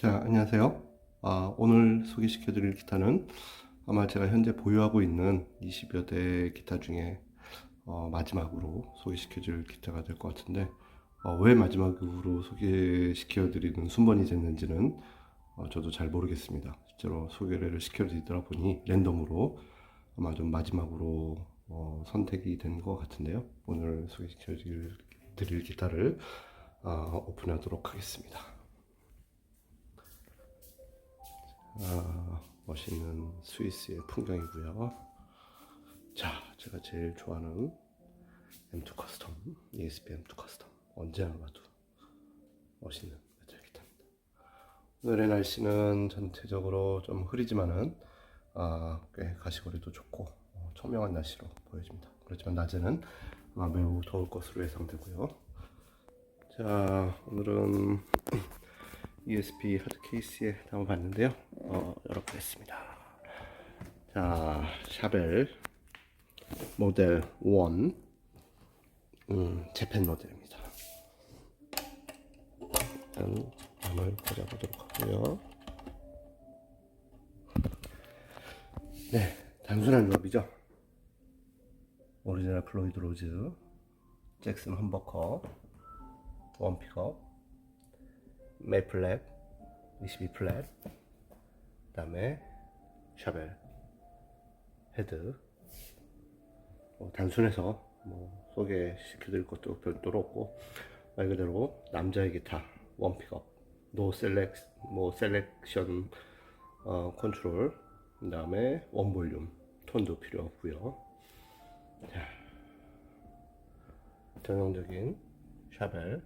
자, 안녕하세요. 아, 오늘 소개시켜 드릴 기타는 아마 제가 현재 보유하고 있는 20여 대 기타 중에 어, 마지막으로 소개시켜 줄 기타가 될 것 같은데 어, 왜 마지막으로 소개시켜 드리는 순번이 됐는지는 어, 저도 잘 모르겠습니다. 실제로 소개를 시켜 드리더라 보니 랜덤으로 아마 좀 마지막으로 어, 선택이 된 것 같은데요. 오늘 소개시켜 드릴, 드릴 기타를 어, 오픈하도록 하겠습니다. 아, 멋있는 스위스의 풍경이고요. 자, 제가 제일 좋아하는 M2 커스텀, ESP M2 커스텀. 언제나 봐도 멋있는 메탈 기타입니다. 오늘의 날씨는 전체적으로 좀 흐리지만은 아, 꽤 가시거리도 좋고 어, 청명한 날씨로 보여집니다. 그렇지만 낮에는 아마 매우 더울 것으로 예상되고요. 자, 오늘은 USB 하드 케이스에 담아봤는데요. 어, 됐습니다. 자, 샤벨 모델 1 음, 재팬 모델입니다. 일단 암을 꽂아보도록 하고요. 네, 단순한 조합이죠. 오리지널 플로이드 로즈, 잭슨 험버커, 원 픽업, 메이플랩 22플랫 그 다음에 샤벨 헤드 뭐 단순해서 뭐 소개시켜드릴 것도 별도로 없고 말 그대로 남자의 기타 원픽업 노 셀렉 뭐 셀렉션 어, 컨트롤 그 다음에 원볼륨 톤도 필요 없고요 자, 전형적인 샤벨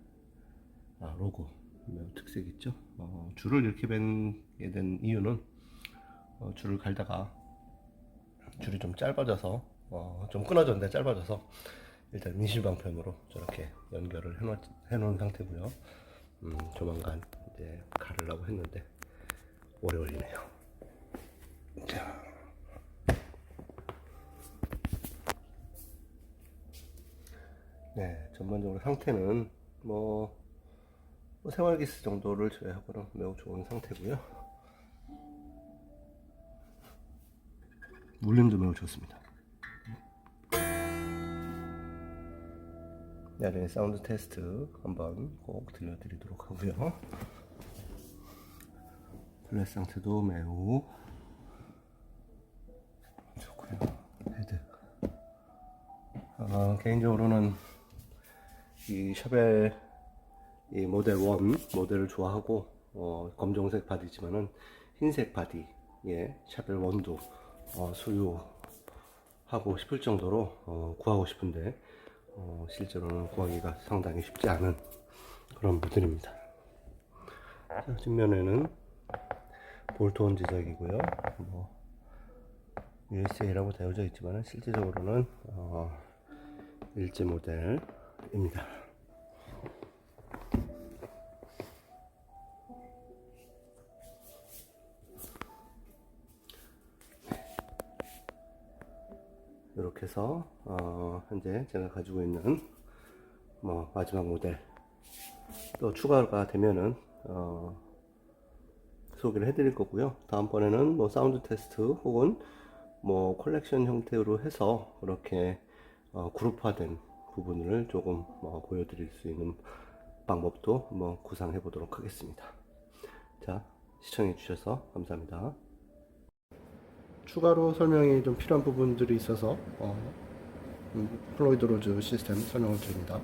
아, 로고 매우 특색 있죠. 어, 줄을 이렇게 밴게 된 이유는 어, 줄을 갈다가 줄이 좀 짧아져서 어, 좀 끊어졌는데 짧아져서 일단 민실방편으로 저렇게 연결을 해놓, 해놓은 상태고요. 음, 조만간 이제 가르려고 했는데 오래 걸리네요. 자. 네, 전반적으로 상태는 뭐 뭐 생활기스 정도를 제외하고는 매우 좋은 상태고요. 물림도 매우 좋습니다. 나중에 사운드 테스트 한번 꼭 들려드리도록 하고요. 플랫 상태도 매우 좋고요. 헤드. 아, 개인적으로는 이 샤벨 이 모델 1 모델을 좋아하고 어, 검정색 바디지만은 흰색 바디의 샤벨 1도 어, 소유하고 싶을 정도로 어, 구하고 싶은데 어, 실제로는 구하기가 상당히 쉽지 않은 그런 모델입니다. 자, 뒷면에는 볼트온 제작이고요. 뭐 USA라고 되어져 있지만 실제적으로는 어, 일제 모델입니다. 이렇게 해서 어, 현재 제가 가지고 있는 뭐 마지막 모델 또 추가가 되면은 어, 소개를 해드릴 거고요. 다음번에는 뭐 사운드 테스트 혹은 뭐 컬렉션 형태로 해서 그렇게 어, 그룹화된 부분을 조금 뭐 보여드릴 수 있는 방법도 뭐 구상해 보도록 하겠습니다. 자 시청해 주셔서 감사합니다. 추가로 설명이 좀 필요한 부분들이 있어서 어, 음, 플로이드 로즈 시스템 설명을 드립니다.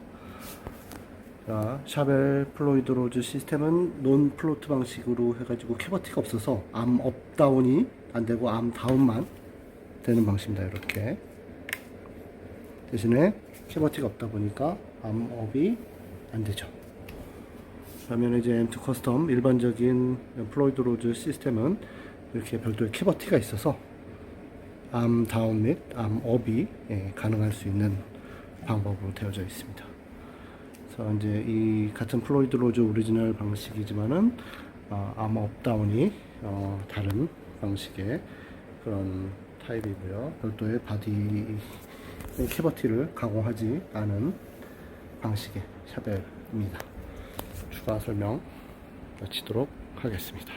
자, 샤벨 플로이드 로즈 시스템은 논 플로트 방식으로 해가지고 캐버티가 없어서 암 업다운이 안 되고 암 다운만 되는 방식입니다. 이렇게 대신에 캐버티가 없다 보니까 암 업이 안 되죠. 그러면 이제 M2 커스텀 일반적인 플로이드 로즈 시스템은 이렇게 별도의 캐버티가 있어서 암 다운 및 암 업이 예, 가능할 수 있는 방법으로 되어져 있습니다. 그래서 이제 이 같은 플로이드 로즈 오리지널 방식이지만은 어, 암 업다운이 어, 다른 방식의 그런 타입이고요. 별도의 바디 캐버티를 가공하지 않은 방식의 샤벨입니다. 추가 설명 마치도록 하겠습니다.